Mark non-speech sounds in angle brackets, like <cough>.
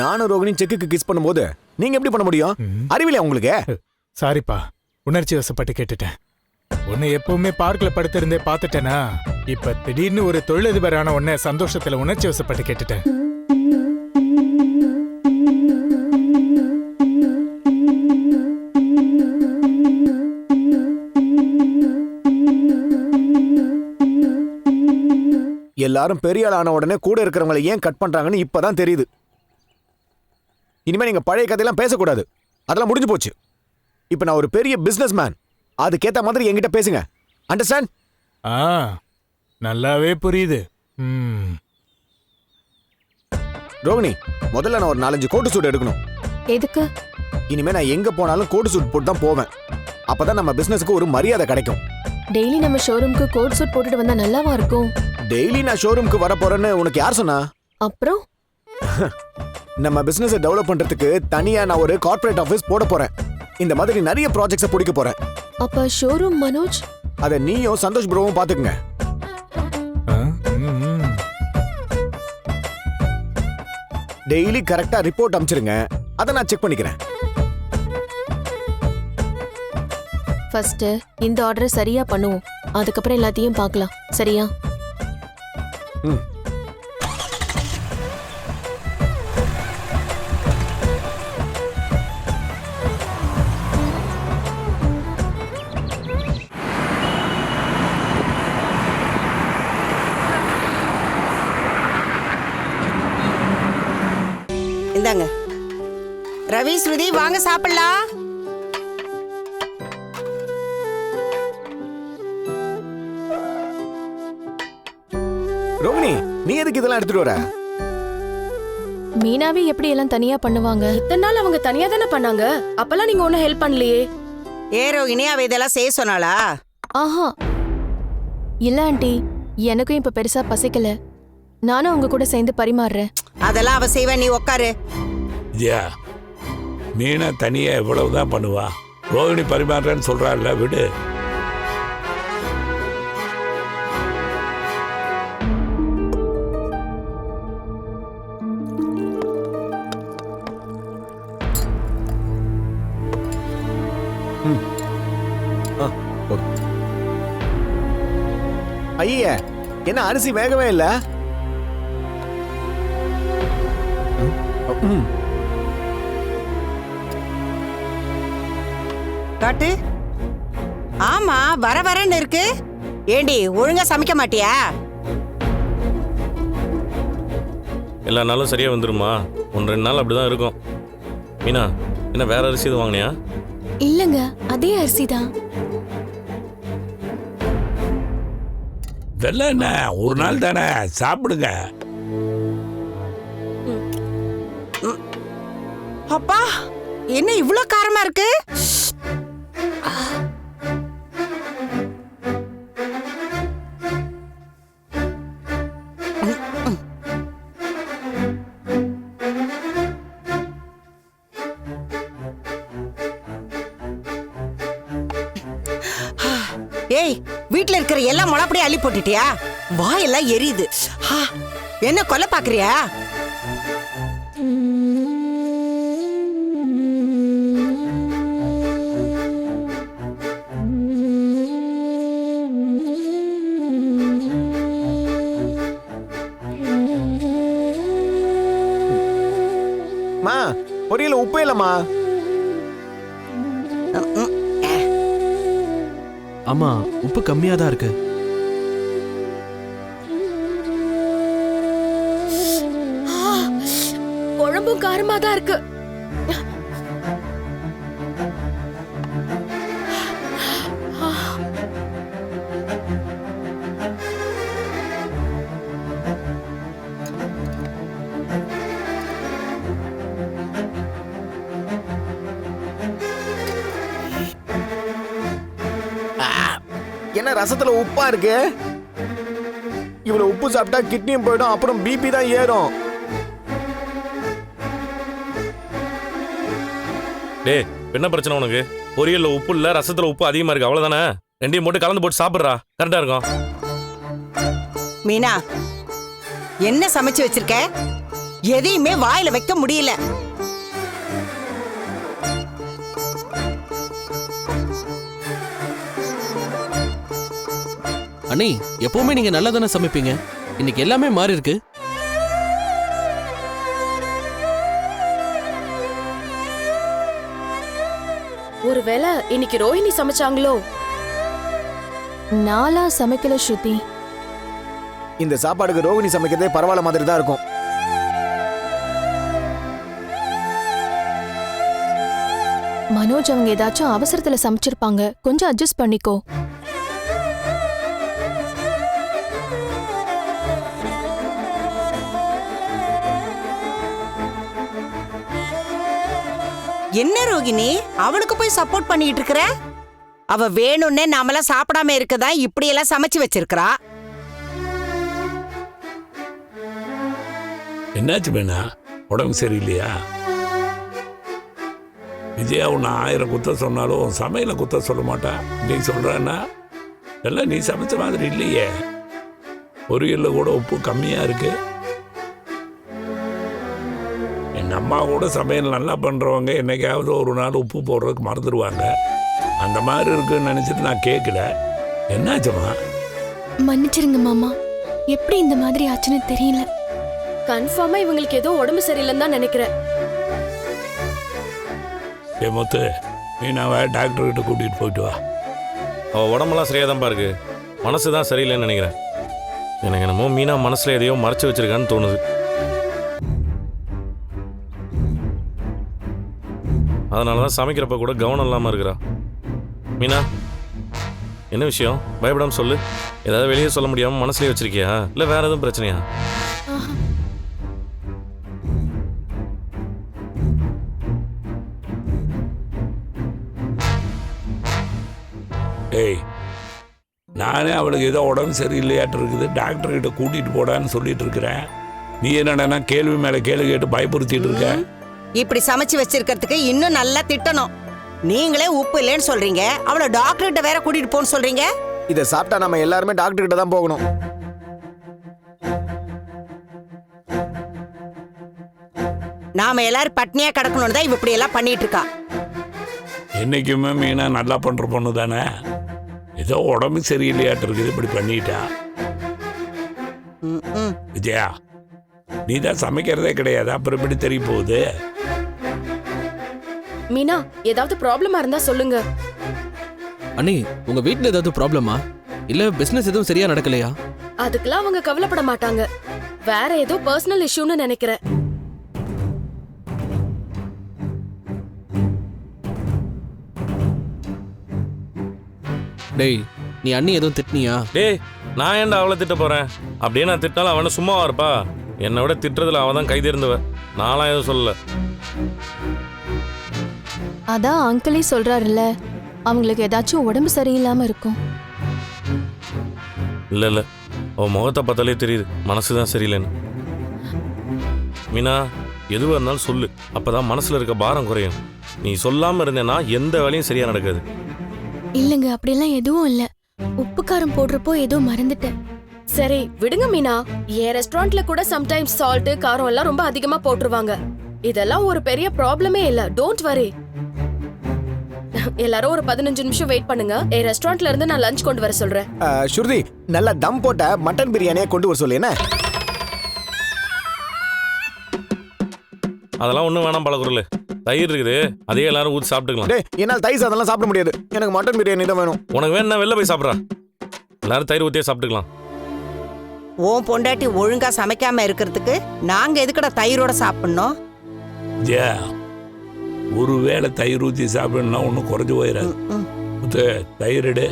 நானும் ரோகிணி செக்குக்கு கிஸ் பண்ணும்போது நீங்க எப்படி பண்ண முடியும்? அறிவில்லையா உங்களுக்கு? சாரிப்பா உணர்ச்சி வசப்பட்டு கேட்டுட்டேன். உன்னை எப்பவுமே பார்க்ல படுத்திருந்தே பார்த்துட்டேனா? இப்ப திடீர்னு ஒரு தொழிலதிபரான உன்னை சந்தோஷத்துல உணர்ச்சி வசப்பட்டு கேட்டுட்டேன். எல்லாரும் பெரிய ஆள் ஆன உடனே கூட இருக்கிறவங்களை ஏன் கட் பண்றாங்கன்னு இப்பதான் தெரியுது. இனிமே நீங்க பழைய கதையெல்லாம் பேசக்கூடாது. அதெல்லாம் முடிஞ்சு போச்சு. இப்போ நான் ஒரு பெரிய பிசினஸ் மேன் அதுக்கேத்த மாதிரி என்கிட்ட பேசுங்க. அண்டர்ஸ்டாண்ட் ஆ நல்லாவே புரியுது. ம். ரோகிணி முதல்ல நான் ஒரு நாலஞ்சு கோட்டு சூட் எடுக்கணும். எதுக்கு? இனிமே நான் எங்க போனாலும் கோட்டு சூட் போட்டு தான் போவேன். அப்பதான் நம்ம பிசினஸ்க்கு ஒரு மரியாதை கிடைக்கும். டெய்லி நம்ம ஷோரூம்க்கு கோட் சூட் போட்டுட்டு வந்தா நல்லாவா இருக்கும்? டெய்லி நான் ஷோரூம்க்கு வர போறேன்னு உனக்கு யார் சொன்னா? அப்புறம்? <laughs> நம்ம பிசினஸ் டெவலப் பண்றதுக்கு தனியா நான் ஒரு கார்ப்பரேட் ஆஃபீஸ் போட போறேன். இந்த மாதிரி நிறைய ப்ராஜெக்ட்ஸை பிடிக்க போறேன். அப்ப ஷோரூம் மனோஜ்? அதை நீயும் சந்தோஷ் ப்ரோவும் பாத்துக்குங்க. டெய்லி கரெக்டா ரிப்போர்ட் அனுப்பிச்சிருங்க. அதை நான் செக் பண்ணிக்கிறேன். ஃபர்ஸ்ட் இந்த ஆர்டரை சரியா பண்ணுவோம். அதுக்கப்புறம் எல்லாத்தையும் பார்க்கலாம். சரியா? ம். இந்தாங்க. ரவி ஸ்ருதி வாங்க சாப்பிடலாம். ரோகிணி நீ எதுக்கு இதெல்லாம் எடுத்துட்டு வர? மீனாவே எப்படி எல்லாம் தனியா பண்ணுவாங்க? இத்தனை நாள் அவங்க தனியா தானே பண்ணாங்க? அப்பெல்லாம் நீங்க ஒன்னும் ஹெல்ப் பண்ணலையே. ஏ ரோகிணி அவ இதெல்லாம் செய்ய சொன்னாளா? ஆஹா. இல்ல ஆண்டி. எனக்கும் இப்ப பெருசா பசிக்கல. நானும் உங்க கூட சேர்ந்து பரிமாறுறேன். அதெல்லாம் அவ செய்வா நீ உக்காரு. வித்யா மீனா தனியா இவ்வளவுதான் பண்ணுவா. ரோகிணி பரிமாறுறேன்னு சொல்றாள்ல விடு. ஐயே என்ன அரிசி வேகவே இல்ல? ம், ம். காட்டு. ஆமா வர வரன்னு இருக்கு. ஏண்டி ஒழுங்கா சமைக்க மாட்டியா? எல்லா நாளும் சரியா வந்துருமா? ஒன்று ரெண்டு நாள் அப்படிதான் இருக்கும். மீனா என்ன வேற அரிசி எதுவும் வாங்கினியா? இல்லங்க அதே அரிசி தான். வெள்ளை என்ன ஒரு நாள் தானே சாப்பிடுங்க. அப்பா என்ன இவ்ளோ காரமா இருக்கு? ஏய் வீட்ல இருக்கிற எல்லாம் முளப்படியே அள்ளி போட்டுட்டியா? வாயெல்லாம் எரியுது. என்ன கொலை பாக்குறியா? பொரியல உப்பே இல்லம்மா. ஆமா உப்பு கம்மியா தான் இருக்கு. குழம்பும் காரமா தான் இருக்கு. என்ன ரசத்துல உப்பா இருக்கு? இவ்வளவு உப்பு சாப்பிட்டா கிட்னியும் போயிடும் அப்புறம் பிபி தான் ஏறும். டேய் என்ன பிரச்சனை உனக்கு? பொரியல்ல உப்பு இல்ல ரசத்துல உப்பு அதிகமா இருக்கு அவ்வளவுதானே? ரெண்டையும் போட்டு கலந்து போட்டு சாப்பிடுறா கரெக்டா இருக்கும். மீனா என்ன சமைச்சு வச்சிருக்க? எதையுமே வாயில வைக்க முடியல. அண்ணி எப்பவுமே நீங்க நல்லா தானே சமைப்பீங்க? இன்னைக்கு எல்லாமே மாறி இருக்கு. ஒருவேளை இன்னைக்கு ரோஹிணி சமைச்சாங்களோ? நாளா சமைக்கல ஸ்ருதி. இந்த சாப்பாடுக்கு ரோகிணி சமைக்கிறதே பரவாயில்ல மாதிரி தான் இருக்கும். மனோஜ் அவங்க ஏதாச்சும் அவசரத்துல சமைச்சிருப்பாங்க. கொஞ்சம் அட்ஜஸ்ட் பண்ணிக்கோ. என்ன ரோகிணி? அவளுக்கு போய் சப்போர்ட் பண்ணிட்டு இருக்கிற? அவ வேணும்னே நாமெல்லாம் சாப்பிடாம இருக்கதா? இப்படி எல்லாம் சமைச்சு வச்சிருக்கிறா. என்னாச்சு வேணா உடம்பு சரியில்லையா? விஜயா உன்னை ஆயிரம் குத்த சொன்னாலும் சமையல சமையலை குத்த சொல்ல மாட்டேன் நீ சொல்றன்னா எல்லாம் நீ சமைச்ச மாதிரி இல்லையே. பொரியல்ல கூட உப்பு கம்மியா இருக்கு. அம்மா கூட சமையல் நல்லா பண்றவங்க என்னைக்காவது ஒரு நாள் உப்பு போடுறதுக்கு மறந்துடுவாங்க. அந்த மாதிரி இருக்குன்னு நினைச்சிட்டு நான் கேட்கல என்னாச்சுமா மன்னிச்சிருங்க மாமா. எப்படி இந்த மாதிரி ஆச்சுன்னு தெரியல. கன்ஃபார்மா இவங்களுக்கு ஏதோ உடம்பு சரியில்லைன்னு தான் நினைக்கிறேன். ஏ முத்து மீனாவை டாக்டர் கிட்ட கூட்டிட்டு போயிட்டு வா. அவ உடம்பெல்லாம் சரியா தான் இருக்கு மனசு தான் சரியில்லைன்னு நினைக்கிறேன். எனக்கு என்னமோ மீனா மனசுல எதையோ மறைச்சு வச்சிருக்கான்னு தோணுது. அதனால தான் சமைக்கிறப்ப கூட கவனம் இல்லாமல் இருக்கிறா. மீனா என்ன விஷயம்? பயப்படாமல் சொல்லு. ஏதாவது வெளியே சொல்ல முடியாமல் மனசுலேயே வச்சிருக்கியா? இல்லை வேற எதுவும் பிரச்சனையா? ஏய் நானே அவளுக்கு ஏதோ உடம்பு சரியில்லையாட்டு இருக்குது. டாக்டர் கிட்ட கூட்டிட்டு போடான்னு சொல்லிட்டு இருக்கிறேன். நீ என்னடா கேள்வி மேல கேள்வி கேட்டு பயப்படுத்திட்டு இருக்க? இப்படி சமைச்சு வச்சிருக்கிறதுக்கு இன்னும் நல்லா திட்டணும். நீங்களே உப்பு இல்லைன்னு சொல்றீங்க. அவளை டாக்டர் கிட்ட வேற கூட்டிட்டு போன்னு சொல்றீங்க? இதை சாப்பிட்டா நம்ம எல்லாருமே டாக்டர் கிட்ட தான் போகணும். நாம எல்லாரும் பட்னியா கிடக்கணும்னு தான் இவ இப்படி எல்லாம் பண்ணிட்டு இருக்கா. என்னைக்குமே மீனா நல்லா பண்ற பொண்ணு தானே? ஏதோ உடம்பு சரியில்லையாட்டு இருக்குது இப்படி பண்ணிட்டா. ம், ம். விஜயா நீ தான் சமைக்கிறதே கிடையாது. அப்புறம் எப்படி தெரிய போகுது? மீனா ஏதாவது ப்ராப்ளமா இருந்தா சொல்லுங்க. அண்ணி உங்க வீட்ல ஏதாவது ப்ராப்ளமா இல்ல பிசினஸ் எதுவும் சரியா நடக்கலையா? அதுக்கெல்லாம் அவங்க கவலைப்பட மாட்டாங்க. வேற ஏதோ பர்சனல் இஷ்யூன்னு நினைக்கிறேன். டேய் நீ அண்ணி எதுவும் திட்டினியா? டேய் நான் ஏன்டா அவளை திட்ட போறேன்? அப்படியே நான் திட்டினாலும் அவனை சும்மாவா இருப்பா? என்னை விட திட்டுறதுல அவள் தான் கைதேர்ந்தவ நான்லாம் எதுவும் சொல்லல. அதான் அங்கிளே சொல்றாருல்ல அவங்களுக்கு ஏதாச்சும் உடம்பு சரியில்லாம இருக்கும். இல்லை இல்லை. அவன் முகத்தை பார்த்தாலே தெரியுது. மனசு தான் சரியில்லைன்னு. மீனா எதுவாக இருந்தாலும் சொல்லு. அப்பதான் மனசுல இருக்க பாரம் குறையும். நீ சொல்லாம இருந்தேன்னா எந்த வேலையும் சரியா நடக்காது. இல்லங்க அப்படியெல்லாம் எதுவும் இல்ல. உப்பு காரம் போடுறப்போ ஏதோ மறந்துட்டேன். சரி விடுங்க மீனா. என் ரெஸ்டாரண்ட்ல கூட சம்டைம்ஸ் சால்ட் காரம் எல்லாம் ரொம்ப அதிகமா போட்டுருவாங்க. இதெல்லாம் ஒரு பெரிய ப்ராப்ளமே இல்ல. டோன்ட் வரி எல்லாரும் ஒரு பதினஞ்சு நிமிஷம் வெயிட் பண்ணுங்க. என் ரெஸ்டாரண்ட்ல இருந்து நான் லஞ்ச் கொண்டு வர சொல்றேன். ஸ்ருதி நல்லா தம் போட்ட மட்டன் பிரியாணியை கொண்டு வர சொல்லு என்ன? அதெல்லாம் ஒன்றும் வேணாம் பழகுறல. தயிர் இருக்குது அதையே எல்லாரும் ஊற்றி சாப்பிட்டுக்கலாம். டேய் என்னால் தைஸ் அதெல்லாம் சாப்பிட முடியாது. எனக்கு மட்டன் பிரியாணி தான் வேணும். உனக்கு வேணா வெளில போய் சாப்பிட்றா. எல்லாரும் தயிர் ஊற்றியே சாப்பிட்டுக்கலாம். உன் பொண்டாட்டி ஒழுங்கா சமைக்காம இருக்கிறதுக்கு நாங்க எதுக்குடா தயிரோட சாப்பிடணும்? விஜயா ஒரு வேளை தயிர் ஊற்றி சாப்பிடணும்னா ஒன்றும் குறைஞ்சு போயிடாது. தயிர் எடு.